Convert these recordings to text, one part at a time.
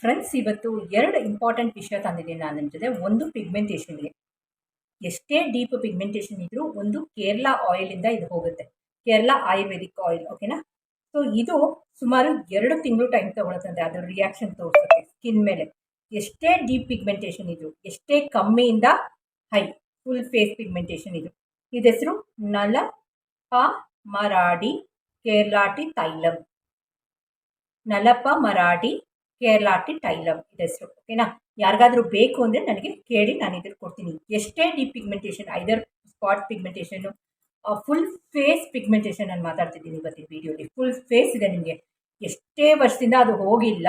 Friends, ಇವತ್ತು ಎರಡು important ವಿಷಯ ತಂದಿದ್ದೀನಿ ನಾನು ನಿಮ್ಮ ಜೊತೆ. ಒಂದು ಪಿಗ್ಮೆಂಟೇಷನ್ಗೆ ಎಷ್ಟೇ ಡೀಪ್ ಪಿಗ್ಮೆಂಟೇಷನ್ ಇದ್ದರೂ ಒಂದು ಕೇರಳ ಆಯಿಲಿಂದ ಇದು ಹೋಗುತ್ತೆ. ಕೇರಳ ಆಯುರ್ವೇದಿಕ್ ಆಯಿಲ್ ಓಕೆನಾ ಸೊ ಇದು ಸುಮಾರು ಎರಡು ತಿಂಗಳು ಟೈಮ್ ತಗೊಳುತ್ತಂತೆ ಅದರ ರಿಯಾಕ್ಷನ್ ತೋರಿಸುತ್ತೆ ಸ್ಕಿನ್ ಮೇಲೆ. ಎಷ್ಟೇ ಡೀಪ್ ಪಿಗ್ಮೆಂಟೇಷನ್ ಇದ್ರು, ಎಷ್ಟೇ ಕಮ್ಮಿಯಿಂದ ಹೈ ಫುಲ್ ಫೇಸ್ ಪಿಗ್ಮೆಂಟೇಷನ್ ಇದು ಇದು ಹೆಸರು ನಲ, ಪ ಮರಾಡಿ ಕೇರಳಾಟಿ, ತೈಲಂ. ನಲಪ, ಮರಾಠಿ ಕೇರಳಾಟಿ ಟೈಲಮ್ ಇದು ಹೆಸರು, ಓಕೆನಾ? ಯಾರಿಗಾದರೂ ಬೇಕು ಅಂದರೆ ನನಗೆ ಕೇಳಿ ನಾನು ಇದ್ರ ಕೊಡ್ತೀನಿ. ಎಷ್ಟೇ deep pigmentation either spot pigmentation full face pigmentation ನಾನು ಮಾತಾಡ್ತಿದ್ದೀನಿ ಇವತ್ತಿನ ವೀಡಿಯೋಲಿ ಫುಲ್ ಫೇಸ್ ಇದೆ ನಿಮಗೆ. ಎಷ್ಟೇ ವರ್ಷದಿಂದ ಅದು ಹೋಗಿಲ್ಲ.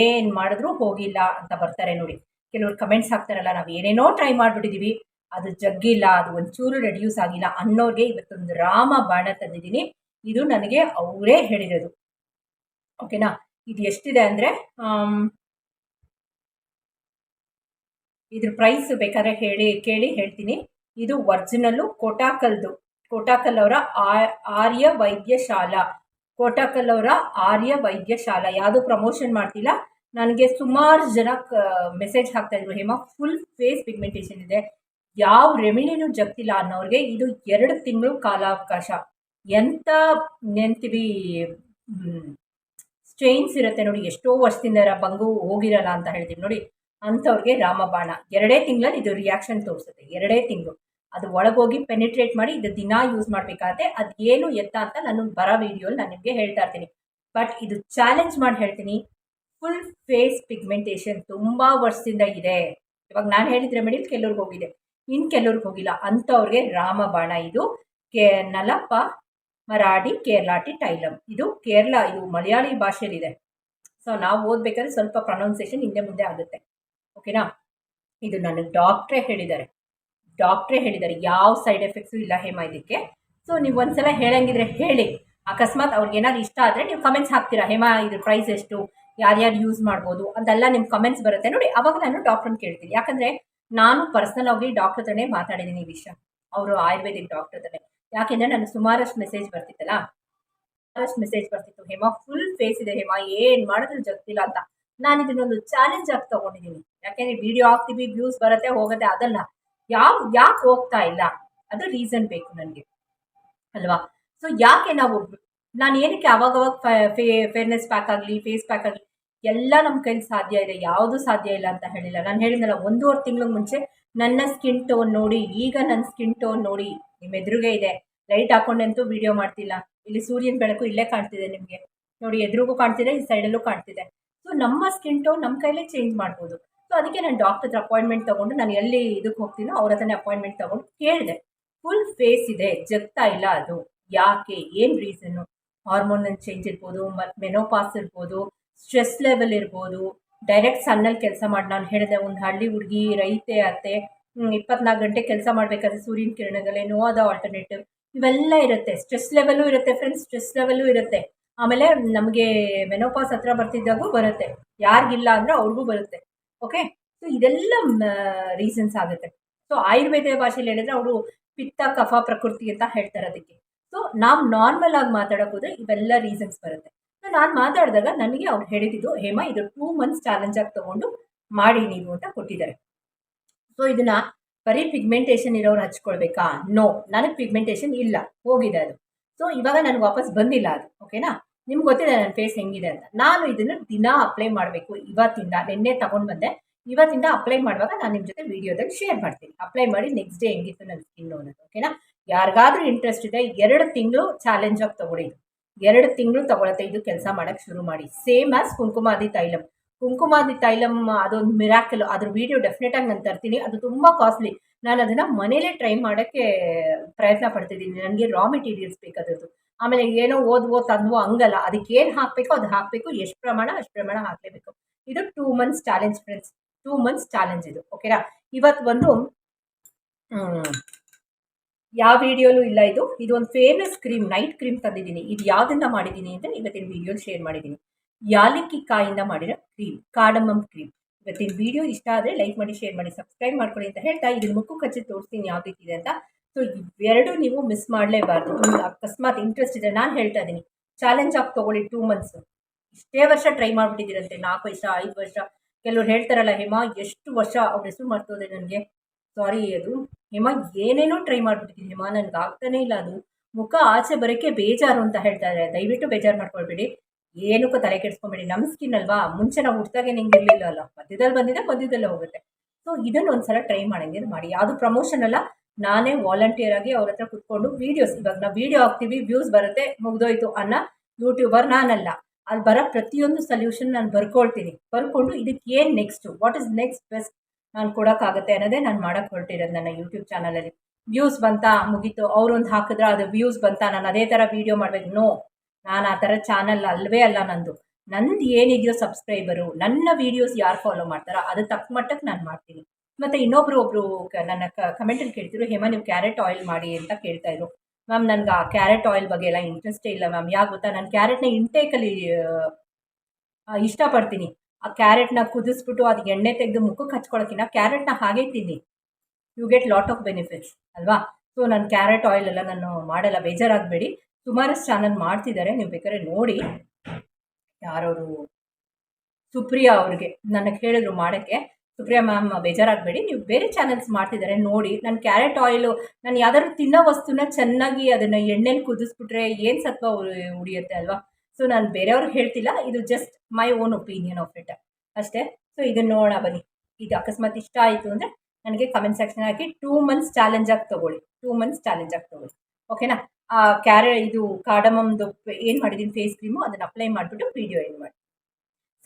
ಏನು ಮಾಡಿದ್ರೂ ಹೋಗಿಲ್ಲ ಅಂತ ಬರ್ತಾರೆ ನೋಡಿ. ಕೆಲವರು ಕಮೆಂಟ್ಸ್ ಹಾಕ್ತಾರಲ್ಲ, ನಾವು ಏನೇನೋ ಟ್ರೈ ಮಾಡಿಬಿಟ್ಟಿದ್ದೀವಿ ಅದು ಜಗ್ಗಿಲ್ಲ, ಅದು ಒಂಚೂರು ರೆಡ್ಯೂಸ್ ಆಗಿಲ್ಲ ಅನ್ನೋರಿಗೆ ಇವತ್ತೊಂದು ರಾಮ ಬಾಣ ತಂದಿದ್ದೀನಿ. ಇದು ನನಗೆ ಅವರೇ ಹೇಳಿರೋದು. ಓಕೆನಾ? ಇದು ಎಷ್ಟಿದೆ ಅಂದರೆ ಇದ್ರ ಪ್ರೈಸ್ ಬೇಕಾದ್ರೆ ಹೇಳಿ, ಕೇಳಿ ಹೇಳ್ತೀನಿ. ಇದು ಒರ್ಜಿನಲ್ಲು ಕೋಟಾಕಲ್ದು. ಕೋಟಾಕಲ್ ಅವರ ಆರ್ಯ ವೈದ್ಯಶಾಲಾ ಕೋಟಾಕಲ್ ಅವರ ಆರ್ಯ ವೈದ್ಯಶಾಲಾ ಯಾವುದು ಪ್ರಮೋಷನ್ ಮಾಡ್ತಿಲ್ಲ. ನನಗೆ ಸುಮಾರು ಜನ ಮೆಸೇಜ್ ಹಾಕ್ತಾ ಇದ್ರು. ಹೇಮಾ ಫುಲ್ ಫೇಸ್ ಪಿಗ್ಮೆಂಟೇಷನ್ ಇದೆ. ಯಾವ ರೆಮಿನಿನೂ ಜಗ್ತಿಲ್ಲ ಅನ್ನೋರಿಗೆ ಇದು ಎರಡು ತಿಂಗಳು ಕಾಲಾವಕಾಶ. ಎಂಥ ನೆನ್ತೀವಿ ಸ್ಟ್ರೈನ್ಸ್ ಇರುತ್ತೆ ನೋಡಿ, ಎಷ್ಟೋ ವರ್ಷದಿಂದ ಬಂಗು ಹೋಗಿರಲ್ಲ ಅಂತ ಹೇಳ್ತೀವಿ ನೋಡಿ. ಅಂಥವ್ರಿಗೆ ರಾಮಬಾಣ. ಎರಡೇ ತಿಂಗಳಲ್ಲಿ ಇದು ರಿಯಾಕ್ಷನ್ ತೋರಿಸುತ್ತೆ. ಎರಡೇ ತಿಂಗಳು. ಅದು ಒಳಗೋಗಿ ಪೆನಿಟ್ರೇಟ್ ಮಾಡಿ, ಇದು ದಿನ ಯೂಸ್ ಮಾಡಬೇಕಾದ್ರೆ ಅದು ಏನು ಎತ್ತ ಅಂತ ನಾನು ಬರೋ ವೀಡಿಯೋಲಿ ನಾನು ನಿಮಗೆ ಹೇಳ್ತಾ ಇರ್ತೀನಿ. ಬಟ್ ಇದು ಚಾಲೆಂಜ್ ಮಾಡಿ ಹೇಳ್ತೀನಿ. ಫುಲ್ ಫೇಸ್ ಪಿಗ್ಮೆಂಟೇಷನ್ ತುಂಬ ವರ್ಷದಿಂದ ಇದೆ. ಇವಾಗ ನಾನು ಹೇಳಿದ್ರೆ ರೆಮಿಡಿಲ್ ಕೆಲವ್ರಿಗೆ ಹೋಗಿದೆ. ಇನ್ನು ಕೆಲವ್ರಿಗೆ ಹೋಗಿಲ್ಲ. ಅಂಥವ್ರಿಗೆ ರಾಮಬಾಣ ಇದು. ಕೆ, ನಲಪ್ಪ ಮರಾಠಿ, ಕೇರಳಾಟಿ ಟೈಲಮ್ ಇದು ಕೇರಳ, ಇದು ಮಲಯಾಳಿ ಭಾಷೆಯಲ್ಲಿದೆ. ಸೊ ನಾವು ಓದಬೇಕಾದ್ರೆ ಸ್ವಲ್ಪ ಪ್ರೊನೌನ್ಸಿಯೇಷನ್ ಹಿಂದೆ ಮುಂದೆ ಆಗುತ್ತೆ. ಓಕೆನಾ ಇದು ನನಗೆ ಡಾಕ್ಟ್ರೇ ಹೇಳಿದ್ದಾರೆ. ಡಾಕ್ಟ್ರೇ ಹೇಳಿದ್ದಾರೆ. ಯಾವ ಸೈಡ್ ಎಫೆಕ್ಟ್ಸು ಇಲ್ಲ ಹೇಮ ಇದಕ್ಕೆ ಸೊ ನೀವು ಒಂದ್ಸಲ ಹೇಳಂಗಿದ್ರೆ ಹೇಳಿ. ಅಕಸ್ಮಾತ್ ಅವ್ರಿಗೆ ಏನಾದ್ರು ಇಷ್ಟ ಆದರೆ ನೀವು ಕಮೆಂಟ್ಸ್ ಹಾಕ್ತೀರಾ. ಹೇಮ, ಇದ್ರ ಪ್ರೈಸ್ ಎಷ್ಟು? ಯಾರ್ಯಾರು ಯೂಸ್ ಮಾಡ್ಬೋದು? ಅದೆಲ್ಲ ನಿಮ್ಮ ಕಮೆಂಟ್ಸ್ ಬರುತ್ತೆ. ನೋಡಿ, ಅವಾಗ ನಾನು ಡಾಕ್ಟ್ರನ್ನ ಕೇಳ್ತೀನಿ. ಯಾಕಂದರೆ ನಾನು ಪರ್ಸನಲ್ ಆಗಿ ಡಾಕ್ಟರ್ ಹತ್ರನೇ ಮಾತಾಡಿದ್ದೀನಿ ಈ ವಿಷಯ. ಅವರು ಆಯುರ್ವೇದಿಕ್ ಡಾಕ್ಟರ್ ಹತ್ರನೇ. ಯಾಕೆಂದರೆ ನಾನು ಸುಮಾರಷ್ಟು ಮೆಸೇಜ್ ಬರ್ತಿತ್ತಲ್ಲ? ಸುಮಾರಷ್ಟು ಮೆಸೇಜ್ ಬರ್ತಿತ್ತು. ಹೇಮ ಫುಲ್ ಫೇಸ್ ಇದೆ ಹೇಮ, ಏನು ಮಾಡಿದ್ರು ಜಗ್ತಿಲ್ಲ ಅಂತ. ನಾನು ಇದನ್ನೊಂದು ಚಾಲೆಂಜ್ ಆಗಿ ತಗೊಂಡಿದ್ದೀನಿ ಯಾಕೆಂದರೆ ವಿಡಿಯೋ ಹಾಕ್ತೀವಿ ವ್ಯೂಸ್ ಬರುತ್ತೆ, ಹೋಗುತ್ತೆ, ಅದಲ್ಲ. ಯಾವ, ಯಾಕೆ ಹೋಗ್ತಾ ಇಲ್ಲ? ಅದು ರೀಸನ್ ಬೇಕು ನನಗೆ. ಅಲ್ವಾ? ಸೊ ಯಾಕೆ ನಾವು ನಾನು ಏನಕ್ಕೆ ಅವಾಗ ಫೇ ಫೇರ್ನೆಸ್ ಪ್ಯಾಕ್ ಆಗಲಿ ಫೇಸ್ ಪ್ಯಾಕ್ ಆಗಲಿ, ಎಲ್ಲ ನಮ್ಮ ಕೈಲಿ ಸಾಧ್ಯ ಇದೆ. ಯಾವುದು ಸಾಧ್ಯ ಇಲ್ಲ ಅಂತ ಹೇಳಿಲ್ಲ. ನಾನು ಹೇಳಿದ್ನಲ್ಲ, ಒಂದೂವರೆ ತಿಂಗಳ ಮುಂಚೆ ನನ್ನ ಸ್ಕಿನ್ ಟೋನ್ ನೋಡಿ, ಈಗ ನನ್ನ ಸ್ಕಿನ್ ಟೋನ್ ನೋಡಿ ನಿಮ್ಮ ಎದುರುಗೆ ಇದೆ. ಲೈಟ್ ಹಾಕೊಂಡಂತೂ ವಿಡಿಯೋ ಮಾಡ್ತಿಲ್ಲ. ಇಲ್ಲಿ ಸೂರ್ಯನ ಬೆಳಕು ಇಲ್ಲೇ ಕಾಣ್ತಿದೆ ನಿಮಗೆ. ನೋಡಿ, ಎದುರಿಗೂ ಕಾಣ್ತಿದೆ, ಈ ಸೈಡಲ್ಲೂ ಕಾಣ್ತಿದೆ. ಸೊ ನಮ್ಮ ಸ್ಕಿನ್ ಟೋನ್ ನಮ್ಮ ಕೈಲೇ ಚೇಂಜ್ ಮಾಡ್ಬೋದು. ಸೊ ಅದಕ್ಕೆ ನಾನು ಡಾಕ್ಟರ್ ಹತ್ರ ಅಪಾಯಿಂಟ್ಮೆಂಟ್ ತೊಗೊಂಡು ನಾನು ಎಲ್ಲಿ ಇದಕ್ಕೆ ಹೋಗ್ತೀನೋ ಅವ್ರ ಹತ್ರನೇ ಅಪಾಯಿಂಟ್ಮೆಂಟ್ ತೊಗೊಂಡು ಕೇಳಿದೆ. ಫುಲ್ ಫೇಸ್ ಇದೆ, ಜಗ್ತಾ ಇಲ್ಲ ಅದು. ಯಾಕೆ? ಏನು ರೀಸನ್ನು ಹಾರ್ಮೋನಲ್ ಚೇಂಜ್ ಇರ್ಬೋದು ಮತ್ತು ಮೆನೋಪಾಸ್ ಇರ್ಬೋದು ಸ್ಟ್ರೆಸ್ ಲೆವೆಲ್ ಇರ್ಬೋದು ಡೈರೆಕ್ಟ್ ಸಣ್ಣಲ್ಲಿ ಕೆಲಸ ಮಾಡಿ, ನಾನು ಹೇಳಿದೆ ಒಂದು ಹಳ್ಳಿ ಹುಡುಗಿ, ರೈತೆ, ಅತ್ತೆ ಇಪ್ಪತ್ನಾಲ್ಕು ಗಂಟೆ ಕೆಲಸ ಮಾಡಬೇಕಾದ್ರೆ ಸೂರ್ಯನ ಕಿರಣಗಳೇ, ನೋ ಅದ ಆಲ್ಟರ್ನೇಟಿವ್ ಇವೆಲ್ಲ ಇರುತ್ತೆ ಸ್ಟ್ರೆಸ್ ಲೆವೆಲ್ಲೂ ಇರುತ್ತೆ ಫ್ರೆಂಡ್ಸ್ ಸ್ಟ್ರೆಸ್ ಲೆವೆಲ್ಲೂ ಇರುತ್ತೆ. ಆಮೇಲೆ ನಮಗೆ ಮೆನೋಪಾಸ್ ಹತ್ರ ಬರ್ತಿದ್ದಾಗೂ ಬರುತ್ತೆ, ಯಾರಿಗಿಲ್ಲ ಅಂದರೆ ಅವ್ರಿಗೂ ಬರುತ್ತೆ ಓಕೆ ಸೊ ಇದೆಲ್ಲ ರೀಸನ್ಸ್ ಆಗುತ್ತೆ. ಸೊ ಆಯುರ್ವೇದ ಭಾಷೆಯಲ್ಲಿ ಹೇಳಿದ್ರೆ ಅವರು ಪಿತ್ತ, ಕಫ, ಪ್ರಕೃತಿ ಅಂತ ಹೇಳ್ತಾರೆ ಅದಕ್ಕೆ. ಸೊ ನಾವು ನಾರ್ಮಲ್ ಆಗಿ ಮಾತಾಡೋಕೆ ಹೋದರೆ ಇವೆಲ್ಲ ರೀಸನ್ಸ್ ಬರುತ್ತೆ. ನಾನು ಮಾತಾಡಿದಾಗ ನನಗೆ ಅವ್ರು ಹೇಳಿದ್ದು, ಹೇಮ ಇದು ಟೂ ಮಂತ್ಸ್ ಚಾಲೆಂಜ್ ಆಗಿ ತೊಗೊಂಡು ಮಾಡಿ ನೀವು ಅಂತ ಕೊಟ್ಟಿದ್ದಾರೆ. ಸೊ ಇದನ್ನು ಬರೀ ಪಿಗ್ಮೆಂಟೇಷನ್ ಇರೋರು ಹಚ್ಕೊಳ್ಬೇಕಾ? ನೋ ನನಗೆ ಪಿಗ್ಮೆಂಟೇಷನ್ ಇಲ್ಲ. ಹೋಗಿದೆ ಅದು. ಸೊ ಇವಾಗ ನನಗೆ ವಾಪಸ್ ಬಂದಿಲ್ಲ ಅದು. ಓಕೆನಾ ನಿಮ್ಗೆ ಗೊತ್ತಿದೆ ನನ್ನ ಫೇಸ್ ಹೆಂಗಿದೆ ಅಂತ. ನಾನು ಇದನ್ನು ದಿನ ಅಪ್ಲೈ ಮಾಡಬೇಕು. ಇವತ್ತಿಂದ, ನಿನ್ನೆ ತಗೊಂಡು ಬಂದೆ. ಇವತ್ತಿಂದ ಅಪ್ಲೈ ಮಾಡುವಾಗ ನಾನು ನಿಮ್ಮ ಜೊತೆ ವಿಡಿಯೋದಲ್ಲಿ ಶೇರ್ ಮಾಡ್ತೀನಿ. ಅಪ್ಲೈ ಮಾಡಿ ನೆಕ್ಸ್ಟ್ ಡೇ ಹೆಂಗಿತ್ತು ನನ್ನ ಸ್ಕಿನ್ ಅನ್ನೋದು ಓಕೆನಾ ಯಾರಿಗಾದ್ರೂ ಇಂಟ್ರೆಸ್ಟ್ ಇದೆ, ಎರಡು ತಿಂಗಳು ಚಾಲೆಂಜ್ ಆಗಿ ತೊಗೊಳ್ಳಿ ಎರಡು ತಿಂಗಳು ತಗೊಳತ್ತೆ ಇದು ಕೆಲಸ ಮಾಡೋಕ್ಕೆ ಶುರು ಮಾಡಿ. Same as Kumkumadi tailam. Kumkumadi ತೈಲಂ ಅದೊಂದು ಮಿರಾಕಲ್ ಅದ್ರ ವಿಡಿಯೋ ಡೆಫಿನೆಟಾಗಿ ನಾನು ತರ್ತೀನಿ. ಅದು ತುಂಬ ಕಾಸ್ಟ್ಲಿ ನಾನು ಅದನ್ನು ಮನೇಲೇ ಟ್ರೈ ಮಾಡೋಕ್ಕೆ ಪ್ರಯತ್ನ ಪಡ್ತಿದ್ದೀನಿ. ನನಗೆ ರಾ ಮೆಟೀರಿಯಲ್ಸ್ ಬೇಕಾದದ್ದು ಆಮೇಲೆ ಏನೋ ಓದ್ವೋ ತಂದ್ವೋ ಹಂಗಲ್ಲ. ಅದಕ್ಕೆ ಏನು ಹಾಕಬೇಕು ಅದು ಹಾಕಬೇಕು. ಎಷ್ಟು ಪ್ರಮಾಣ ಅಷ್ಟು ಪ್ರಮಾಣ ಹಾಕಲೇಬೇಕು. ಇದು two months challenge friends two months challenge ಇದು. ಓಕೆನಾ ಇವತ್ತು ಒಂದು ಯಾವ ವಿಡಿಯೋಲೂ ಇಲ್ಲ ಇದು. ಇದು ಒಂದು ಫೇಮಸ್ ಕ್ರೀಮ್ ನೈಟ್ ಕ್ರೀಮ್ ತಂದಿದ್ದೀನಿ. ಇದು ಯಾವುದರಿಂದ ಮಾಡಿದ್ದೀನಿ ಅಂತ ಇವತ್ತಿನ ವಿಡಿಯೋ ಶೇರ್ ಮಾಡಿದ್ದೀನಿ. ಯಾಲಕ್ಕಿ ಕಾಯಿಂದ ಮಾಡಿರೋ ಕ್ರೀಮ್ ಕಾಡಮಮ್ ಕ್ರೀಮ್ ಇವತ್ತಿನ ವಿಡಿಯೋ ಇಷ್ಟ ಆದರೆ ಲೈಕ್ ಮಾಡಿ ಶೇರ್ ಮಾಡಿ ಸಬ್ಸ್ಕ್ರೈಬ್ ಮಾಡ್ಕೊಳ್ಳಿ ಅಂತ ಹೇಳ್ತಾ ಇದನ್ನು ಮುಕ್ಕು ಕಚ್ಚಿ ತೋರಿಸ್ತೀನಿ ಯಾವ ರೀತಿ ಇದೆ ಅಂತ. ಸೊ ಇವೆರಡು ನೀವು ಮಿಸ್ ಮಾಡಲೇಬಾರ್ದು. ನಿಮ್ಗೆ ಅಕಸ್ಮಾತ್ ಇಂಟ್ರೆಸ್ಟ್ ಇದೆ ನಾನು ಹೇಳ್ತಾ ಇದ್ದೀನಿ. ಚಾಲೆಂಜ್ ಆಗಿ ತೊಗೊಳ್ಳಿ ಟೂ ಮಂತ್ಸು ಇಷ್ಟೇ ವರ್ಷ ಟ್ರೈ ಮಾಡಿಬಿಟ್ಟಿದ್ದೀರಂತೆ. ನಾಲ್ಕು ವರ್ಷ, ಐದು ವರ್ಷ. ಕೆಲವ್ರು ಹೇಳ್ತಾರಲ್ಲ, ಹೇಮಾ, ಎಷ್ಟು ವರ್ಷ? ಅವ್ರ ಹೆಸರು ಮಾಡ್ತೋದೆ ನನಗೆ. ಸಾರಿ ಅದು ಹೇಮಾ, ಏನೇನೋ ಟ್ರೈ ಮಾಡಿಬಿಟ್ಟಿದ್ದೀನಿ ಹೇಮಾ? ನನಗೆ ಆಗ್ತಾನೇ ಇಲ್ಲ ಅದು. ಮುಖ ಆಚೆ ಬರೋಕ್ಕೆ ಬೇಜಾರು ಅಂತ ಹೇಳ್ತಾರೆ ದಯವಿಟ್ಟು ಬೇಜಾರು ಮಾಡ್ಕೊಳ್ಬೇಡಿ. ಏನಕ್ಕೂ ತಲೆ ಕೆಡಿಸ್ಕೊಂಬೇಡಿ. ನಮ್ಮ ಸ್ಕಿನ್ ಅಲ್ವಾ? ಮುಂಚೆ ನಾವು ಹುಟ್ಟಿದಾಗೆ ನಿಂಗೆ ಇರಲಿಲ್ಲ ಅಲ್ಲ ಮಧ್ಯದಲ್ಲಿ ಬಂದಿದೆ, ಮಧ್ಯದಲ್ಲೇ ಹೋಗುತ್ತೆ. ಸೊ ಇದನ್ನು ಒಂದ್ಸಲ ಟ್ರೈ ಮಾಡಂಗೆ ಮಾಡಿ. ಯಾವುದು ಪ್ರಮೋಷನ್ ಅಲ್ಲ, ನಾನೇ ವಾಲಂಟಿಯರ್ ಆಗಿ ಅವ್ರ ಹತ್ರ ಕುತ್ಕೊಂಡು ವೀಡಿಯೋಸ್ ಇವಾಗ ನಾವು ವೀಡಿಯೋ ಹಾಕ್ತೀವಿ ವ್ಯೂಸ್ ಬರುತ್ತೆ, ಮುಗ್ದೋಯ್ತು ಅನ್ನೋ ಯೂಟ್ಯೂಬರ್ ನಾನಲ್ಲ. ಅಲ್ಲಿ ಬರೋ ಪ್ರತಿಯೊಂದು ಸೊಲ್ಯೂಷನ್ ನಾನು ಬರ್ಕೊಳ್ತೀನಿ. ಬರ್ಕೊಂಡು ಇದಕ್ಕೆ ಏನು next what is next best ನಾನು ಕೊಡೋಕ್ಕಾಗುತ್ತೆ ಅನ್ನೋದೇ ನಾನು ಮಾಡೋಕ್ಕೆ ಹೊರಟಿರೋದು ನನ್ನ ಯೂಟ್ಯೂಬ್ ಚಾನಲಲ್ಲಿ ವ್ಯೂಸ್ ಬಂತಾ ಮುಗೀತು. ಅವ್ರೊಂದು ಹಾಕಿದ್ರೆ ಅದು ವ್ಯೂಸ್ ಬಂತಾ? ನಾನು ಅದೇ ಥರ ವೀಡಿಯೋ ಮಾಡಬೇಕು. ನೋ ನಾನು ಆ ಥರ ಚಾನಲ್ ಅಲ್ವೇ ಅಲ್ಲ ನಂದು. ನಂದು ಏನಿದೆಯೋ ಸಬ್ಸ್ಕ್ರೈಬರು ನನ್ನ ವೀಡಿಯೋಸ್ ಯಾರು ಫಾಲೋ ಮಾಡ್ತಾರೋ ಅದು ತಕ್ಕ ಮಟ್ಟಕ್ಕೆ ನಾನು ಮಾಡ್ತೀನಿ. ಮತ್ತು ಇನ್ನೊಬ್ರು ಒಬ್ಬರು ನನ್ನ ಕಮೆಂಟಲ್ಲಿ ಕೇಳ್ತಿದ್ರು, ಹೇಮ, ನೀವು ಕ್ಯಾರೆಟ್ ಆಯಿಲ್ ಮಾಡಿ ಅಂತ ಕೇಳ್ತಾಯಿದ್ರು ಮ್ಯಾಮ್, ನನಗೆ ಆ ಕ್ಯಾರೆಟ್ ಆಯಿಲ್ ಬಗ್ಗೆ ಎಲ್ಲ ಇಂಟ್ರೆಸ್ಟೇ ಇಲ್ಲ ಮ್ಯಾಮ್. ಯಾಕೆ ಗೊತ್ತಾ? ನಾನು ಕ್ಯಾರೆಟ್ನ ಇಂಟೇಕಲ್ಲಿ ಇಷ್ಟಪಡ್ತೀನಿ. ಆ ಕ್ಯಾರೆಟ್ನ ಕುದಿಸ್ಬಿಟ್ಟು ಅದು ಎಣ್ಣೆ ತೆಗೆದು ಮುಖಕ್ಕೆ ಹಚ್ಕೊಳ್ಳೋಕ್ಕಿಂತ ಕ್ಯಾರೆಟ್ನ ಹಾಗೆ ತಿನ್ನಿ. You get lot of benefits ಅಲ್ವಾ? ಸೊ ನಾನು ಕ್ಯಾರೆಟ್ ಆಯಿಲ್ ಎಲ್ಲ ನಾನು ಮಾಡಲ್ಲ, ಬೇಜಾರಾಗಬೇಡಿ. ಸುಮಾರಷ್ಟು ಚಾನಲ್ ಮಾಡ್ತಿದ್ದಾರೆ, ನೀವು ಬೇಕಾದ್ರೆ ನೋಡಿ. ಯಾರವರು? ಸುಪ್ರಿಯಾ ಅವ್ರಿಗೆ ನನಗೆ ಹೇಳಿದ್ರು ಮಾಡೋಕ್ಕೆ. ಸುಪ್ರಿಯಾ ಮ್ಯಾಮ್, ಬೇಜಾರಾಗಬೇಡಿ, ನೀವು ಬೇರೆ ಚಾನಲ್ಸ್ ಮಾಡ್ತಿದ್ದಾರೆ, ನೋಡಿ. ನಾನು ಕ್ಯಾರೆಟ್ ಆಯಿಲು ನಾನು ಯಾವ್ದಾದ್ರು ತಿನ್ನೋ ವಸ್ತುನ ಚೆನ್ನಾಗಿ ಅದನ್ನು ಎಣ್ಣೆಲಿ ಕುದಿಸ್ಬಿಟ್ರೆ ಏನು ಸತ್ವ ಉಳಿಯುತ್ತೆ ಅಲ್ವಾ? ಸೊ ನಾನು ಬೇರೆಯವ್ರಿಗೆ ಹೇಳ್ತಿಲ್ಲ. ಇದು just my own opinion of it ಅಷ್ಟೇ. ಸೊ ಇದನ್ನ ನೋಡೋಣ ಬನ್ನಿ. ಇದು ಅಕಸ್ಮಾತ್ ಇಷ್ಟ ಆಯಿತು ಅಂದರೆ ನನಗೆ ಕಮೆಂಟ್ ಸೆಕ್ಷನ್ ಹಾಕಿ ಟೂ ಮಂತ್ಸ್ ಚಾಲೆಂಜ್ ಆಗಿ ತೊಗೊಳ್ಳಿ. ಟೂ ಮಂತ್ಸ್ ಚಾಲೆಂಜ್ ಆಗಿ ತೊಗೊಳ್ಳಿ. ಓಕೆನಾ ಆ ಕ್ಯಾರೆ ಇದು ಕಾಡಮಮ್ದು ಏನು ಮಾಡಿದ್ದೀನಿ ಫೇಸ್ ಕ್ರೀಮು ಅದನ್ನು ಅಪ್ಲೈ ಮಾಡಿಬಿಟ್ಟು ವೀಡಿಯೋ ಏನು ಮಾಡಿ.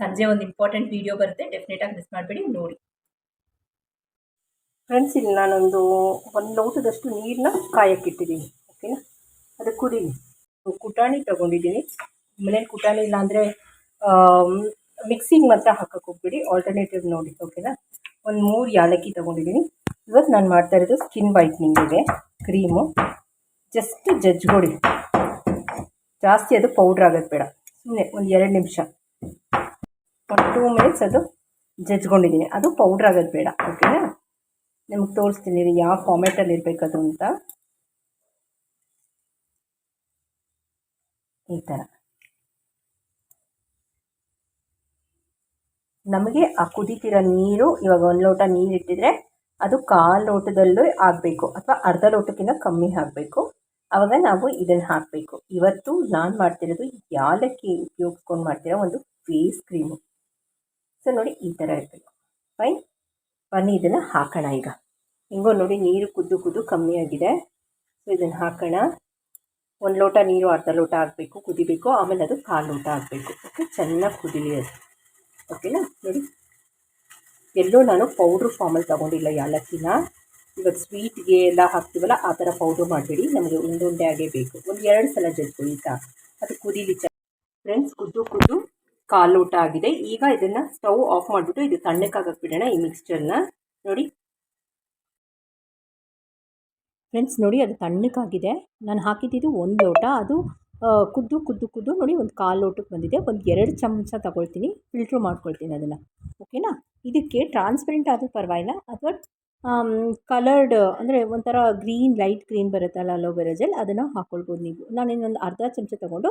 ಸಂಜೆ ಒಂದು ಇಂಪಾರ್ಟೆಂಟ್ ವೀಡಿಯೋ ಬರುತ್ತೆ. ಡೆಫಿನೆಟಾಗಿ ಮಿಸ್ ಮಾಡಬೇಡಿ, ನೋಡಿ. ಫ್ರೆಂಡ್ಸ್ ಇಲ್ಲಿ ನಾನೊಂದು ಒಂದು ಲೋಟದಷ್ಟು ನೀರನ್ನ ಕಾಯಕ್ಕಿಟ್ಟಿದ್ದೀನಿ ಓಕೆನಾ ಅದು ಕುದೀನಿ ಕುಟಾಣಿ ತೊಗೊಂಡಿದ್ದೀನಿ. ಮನೇಲಿ ಕುಟಾಣಿ ಇಲ್ಲ ಅಂದರೆ ಮಿಕ್ಸಿಗೆ ಮಾತ್ರ ಹಾಕಕ್ಕೆ ಹೋಗ್ಬಿಡಿ. ಆಲ್ಟರ್ನೇಟಿವ್ ನೋಡಿ ಓಕೆನಾ ಒಂದು ಮೂರು ಯಾಲಕ್ಕಿ ತೊಗೊಂಡಿದ್ದೀನಿ. ಇವತ್ತು ನಾನು ಮಾಡ್ತಾ ಇರೋದು ಸ್ಕಿನ್ ವೈಟ್ನಿಂಗಿಗೆ ಕ್ರೀಮು ಜಸ್ಟ್ ಜಜ್ಗೊಡಿ ಜಾಸ್ತಿ ಅದು ಪೌಡ್ರ್ ಆಗೋದು ಬೇಡ. ಸುಮ್ಮನೆ ಒಂದು ಎರಡು ನಿಮಿಷ. ಒಂದು ಟೂ ಮಿನಿಟ್ಸ್ ಅದು ಜಜ್ಕೊಂಡಿದ್ದೀನಿ ಅದು ಪೌಡ್ರ್ ಆಗೋದು ಬೇಡ ಓಕೆನಾ ನಿಮಗೆ ತೋರಿಸ್ತೀನಿ ಇದು ಯಾವ ಫಾರ್ಮೆಟಲ್ಲಿ ಇರಬೇಕದು ಅಂತ. ಈ ಥರ ನಮಗೆ ಆ ಕುದೀತಿರೋ ನೀರು, ಇವಾಗ ಒಂದು ಲೋಟ ನೀರು ಇಟ್ಟಿದ್ರೆ ಅದು ಕಾಲು ಲೋಟದಲ್ಲೂ ಆಗಬೇಕು ಅಥವಾ ಅರ್ಧ ಲೋಟಕ್ಕಿಂತ ಕಮ್ಮಿ ಆಗಬೇಕು. ಆವಾಗ ನಾವು ಇದನ್ನು ಹಾಕಬೇಕು. ಇವತ್ತು ನಾನು ಮಾಡ್ತಿರೋದು ಯಾಲಕ್ಕಿ ಉಪಯೋಗಿಸ್ಕೊಂಡು ಮಾಡ್ತಿರೋ ಒಂದು ಫೇಸ್ ಕ್ರೀಮು. ಸೊ, ನೋಡಿ ಈ ಥರ ಇರಬೇಕು. ಫೈನ್. ಬನ್ನಿ, ಇದನ್ನು ಹಾಕೋಣ ಈಗ. ಹಿಂಗೋ ನೋಡಿ ನೀರು ಕುದ್ದು ಕುದ್ದು ಕಮ್ಮಿ ಆಗಿದೆ. ಸೊ, ಇದನ್ನು ಹಾಕೋಣ. ಒಂದು ಲೋಟ ನೀರು, ಅರ್ಧ ಲೋಟ ಆಗಬೇಕು, ಕುದಿಬೇಕು. ಆಮೇಲೆ ಅದು ಕಾಲು ಲೋಟ ಆಗಬೇಕು. ಓಕೆ, ಚೆನ್ನಾಗಿ ಕುದಿಲಿ ಅದು. ಓಕೆನಾ? ನೋಡಿ ಎಲ್ಲೋ ನಾನು ಪೌಡ್ರ್ ಫಾರ್ಮಲ್ಲಿ ತೊಗೊಂಡಿಲ್ಲ ಯಾಲಕ್ಕಿನ ಇವಾಗ ಸ್ವೀಟ್ಗೆ ಎಲ್ಲ ಹಾಕ್ತೀವಲ್ಲ, ಆ ಥರ ಪೌಡ್ರ್ ಮಾಡಬೇಡಿ. ನಮಗೆ ಉಂಡುಂಡೆ ಆಗೇ ಬೇಕು. ಒಂದು ಎರಡು ಸಲ ಜಜ್ಕೊಳ್ಳಿ ಈಗ ಅದು ಕುದೀಲಿ ಚ ಫ್ರೆಂಡ್ಸ್ ಕುದ್ದು ಕುದ್ದು ಕಾಲು ಊಟ ಆಗಿದೆ. ಈಗ ಇದನ್ನು ಸ್ಟವ್ ಆಫ್ ಮಾಡಿಬಿಟ್ಟು ಇದು ತಣ್ಣಕ್ಕಾಗಕ್ಕೆ ಬಿಡೋಣ ಈ ಮಿಕ್ಸ್ಚರ್ನ ನೋಡಿ. ಫ್ರೆಂಡ್ಸ್ ನೋಡಿ, ಅದು ತಣ್ಣಕ್ಕಾಗಿದೆ ನಾನು ಹಾಕಿದ್ದಿದ್ದು ಒಂದು ಲೋಟ. ಅದು ಕುದ್ದು ಕುದ್ದು ಕುದ್ದು ನೋಡಿ ಒಂದು ಕಾಲು ಲೋಟಕ್ಕೆ ಬಂದಿದೆ. ಒಂದು ಎರಡು ಚಮಚ ತಗೊಳ್ತೀನಿ. ಫಿಲ್ಟ್ರ್ ಮಾಡ್ಕೊಳ್ತೀನಿ ಅದನ್ನು. ಓಕೆನಾ ಇದಕ್ಕೆ ಟ್ರಾನ್ಸ್ಪರೆಂಟ್ ಆದರೂ ಪರವಾಗಿಲ್ಲ. ಅಥವಾ ಕಲರ್ಡ್ ಅಂದರೆ ಒಂಥರ ಗ್ರೀನ್ ಲೈಟ್ ಗ್ರೀನ್ ಬರುತ್ತಲ್ಲ ಅಲೋವೆರಾ ಜೆಲ್ ಅದನ್ನು ಹಾಕ್ಕೊಳ್ಬೋದು ನೀವು. ನಾನು ಇನ್ನೊಂದು ಅರ್ಧ ಚಮಚ ತೊಗೊಂಡು,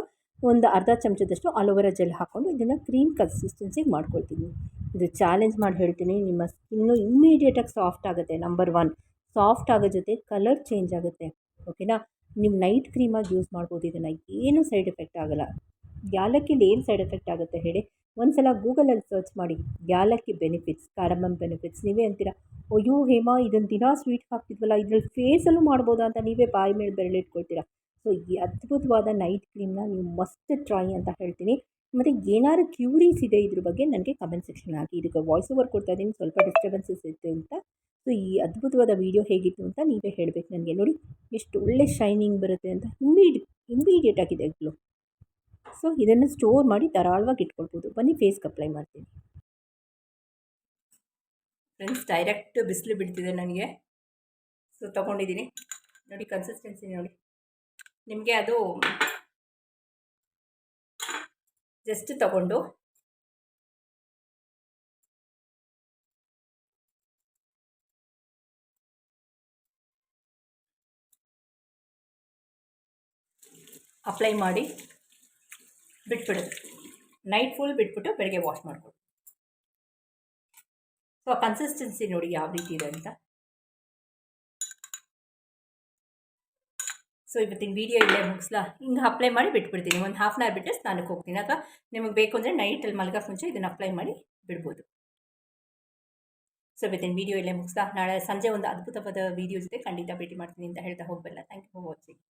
ಒಂದು ಅರ್ಧ ಚಮಚದಷ್ಟು ಅಲೋವೆರಾ ಜೆಲ್ ಹಾಕ್ಕೊಂಡು ಇದನ್ನು ಕ್ರೀಮ್ ಕನ್ಸಿಸ್ಟೆನ್ಸಿಗೆ ಮಾಡ್ಕೊಳ್ತೀನಿ. ಇದು ಚಾಲೆಂಜ್ ಮಾಡಿ ಹೇಳ್ತೀನಿ. ನಿಮ್ಮ ಸ್ಕಿನ್ನು ಇಮ್ಮಿಡಿಯೇಟಾಗಿ ಸಾಫ್ಟ್ ಆಗುತ್ತೆ. ನಂಬರ್ ಒನ್ ಸಾಫ್ಟ್ ಆಗೋ ಜೊತೆ ಕಲರ್ ಚೇಂಜ್ ಆಗುತ್ತೆ. ಓಕೆನಾ ನೀವು ನೈಟ್ ಕ್ರೀಮಾಗಿ ಯೂಸ್ ಮಾಡ್ಬೋದು. ಇದನ್ನು ಏನೂ ಸೈಡ್ ಎಫೆಕ್ಟ್ ಆಗೋಲ್ಲ. ಯಾಲಕ್ಕಿಲಿ ಏನು ಸೈಡ್ ಎಫೆಕ್ಟ್ ಆಗುತ್ತೆ ಹೇಳಿ? ಒಂದು ಸಲ ಗೂಗಲಲ್ಲಿ ಸರ್ಚ್ ಮಾಡಿ, ಯಾಲಕ್ಕಿ ಬೆನಿಫಿಟ್ಸ್ ಕ್ಯಾರಮಮ್ ಬೆನಿಫಿಟ್ಸ್ ನೀವೇ ಅಂತೀರಾ? ಅಯ್ಯೋ ಹೇಮಾ ಇದನ್ನು ದಿನ ಸ್ವೀಟ್ ಹಾಕ್ತಿದ್ವಲ್ಲ, ಇದ್ರಲ್ಲಿ ಫೇಸಲ್ಲೂ ಮಾಡ್ಬೋದಾ ಅಂತ ನೀವೇ ಬಾಯಿ ಮೇಲೆ ಬೆರಳಿಟ್ಕೊಳ್ತೀರಾ? ಸೊ ಈ ಅದ್ಭುತವಾದ ನೈಟ್ ಕ್ರೀಮ್ನ ನೀವು ಮಸ್ಟ್ ಟ್ರೈ ಅಂತ ಹೇಳ್ತೀನಿ. ಮತ್ತು ಏನಾದ್ರು ಕ್ಯೂರೀಸ್ ಇದೆ ಇದ್ರ ಬಗ್ಗೆ ನನಗೆ ಕಮೆಂಟ್ ಸೆಕ್ಷನ್ ಹಾಕಿ. ಇದಕ್ಕೆ ವಾಯ್ಸ್ ಓವರ್ ಕೊಡ್ತಾ ಇದ್ದೀನಿ. ಸ್ವಲ್ಪ ಡಿಸ್ಟರ್ಬೆನ್ಸಸ್ ಇತ್ತು ಅಂತ. ಸೊ ಈ ಅದ್ಭುತವಾದ ವೀಡಿಯೋ ಹೇಗಿತ್ತು ಅಂತ ನೀವೇ ಹೇಳಬೇಕು ನನಗೆ. ನೋಡಿ, ಎಷ್ಟು ಒಳ್ಳೆ ಶೈನಿಂಗ್ ಬರುತ್ತೆ ಅಂತ. ಇಮ್ಮಿಡಿ ಇಮ್ಮಿಡಿಯೇಟ್ ಆಗಿದೆ ಗ್ಲೋ ಸೊ ಇದನ್ನು ಸ್ಟೋರ್ ಮಾಡಿ ಧಾರಾಳವಾಗಿ ಇಟ್ಕೊಳ್ಬೋದು. ಬನ್ನಿ ಫೇಸ್ಗೆ ಅಪ್ಲೈ ಮಾಡ್ತೀನಿ. ಫ್ರೆಂಡ್ಸ್ ಡೈರೆಕ್ಟ್ ಬಿಸಿಲು ಬಿಡ್ತಿದೆ ನನಗೆ. ಸೊ ತೊಗೊಂಡಿದ್ದೀನಿ. ನೋಡಿ ಕನ್ಸಿಸ್ಟೆನ್ಸಿ ನೋಡಿ. ನಿಮಗೆ ಅದು ಜಸ್ಟ್ ತಗೊಂಡು. ಅಪ್ಲೈ ಮಾಡಿ. ಬಿಟ್ಬಿಡೋದು ನೈಟ್ ಫುಲ್ ಬಿಟ್ಬಿಟ್ಟು ಬೆಳಗ್ಗೆ ವಾಶ್ ಮಾಡ್ಕೊಳ್ಳಿ ಸೊ ಕನ್ಸಿಸ್ಟೆನ್ಸಿ ನೋಡಿ ಯಾವ ರೀತಿ ಇದೆ ಅಂತ. ಸೊ ಇವತ್ತಿನ ವಿಡಿಯೋ ಇಲ್ಲೇ ಮುಗಿಸ್ಲಾ? ಹಿಂಗೆ ಅಪ್ಲೈ ಮಾಡಿ ಬಿಟ್ಬಿಡ್ತೀನಿ. ಒಂದು ಹಾಫ್ ಆನ್ ಅವರ್ ಬಿಟ್ಟರೆ ಸ್ನಾನಕ್ಕೆ ಹೋಗ್ತೀನಿ. ಅಥವಾ ನಿಮಗೆ ಬೇಕು ಅಂದರೆ ನೈಟಲ್ಲಿ ಮಲಗಕ್ಕೆ ಮುಂಚೆ ಇದನ್ನು ಅಪ್ಲೈ ಮಾಡಿ ಬಿಡ್ಬೋದು. ಸೊ ಇವತ್ತಿನ ವಿಡಿಯೋ ಇಲ್ಲೇ ಮುಗಿಸ್ಲಾ? ನಾಳೆ ಸಂಜೆ ಒಂದು ಅದ್ಭುತವಾದ ವಿಡಿಯೋ ಜೊತೆ ಖಂಡಿತ ಭೇಟಿ ಮಾಡ್ತೀನಿ ಅಂತ ಹೇಳ್ತಾ ಹೋಗ್ಬಲ್ಲ ಥ್ಯಾಂಕ್ ಯು ಫಾರ್ ವಾಚಿಂಗ್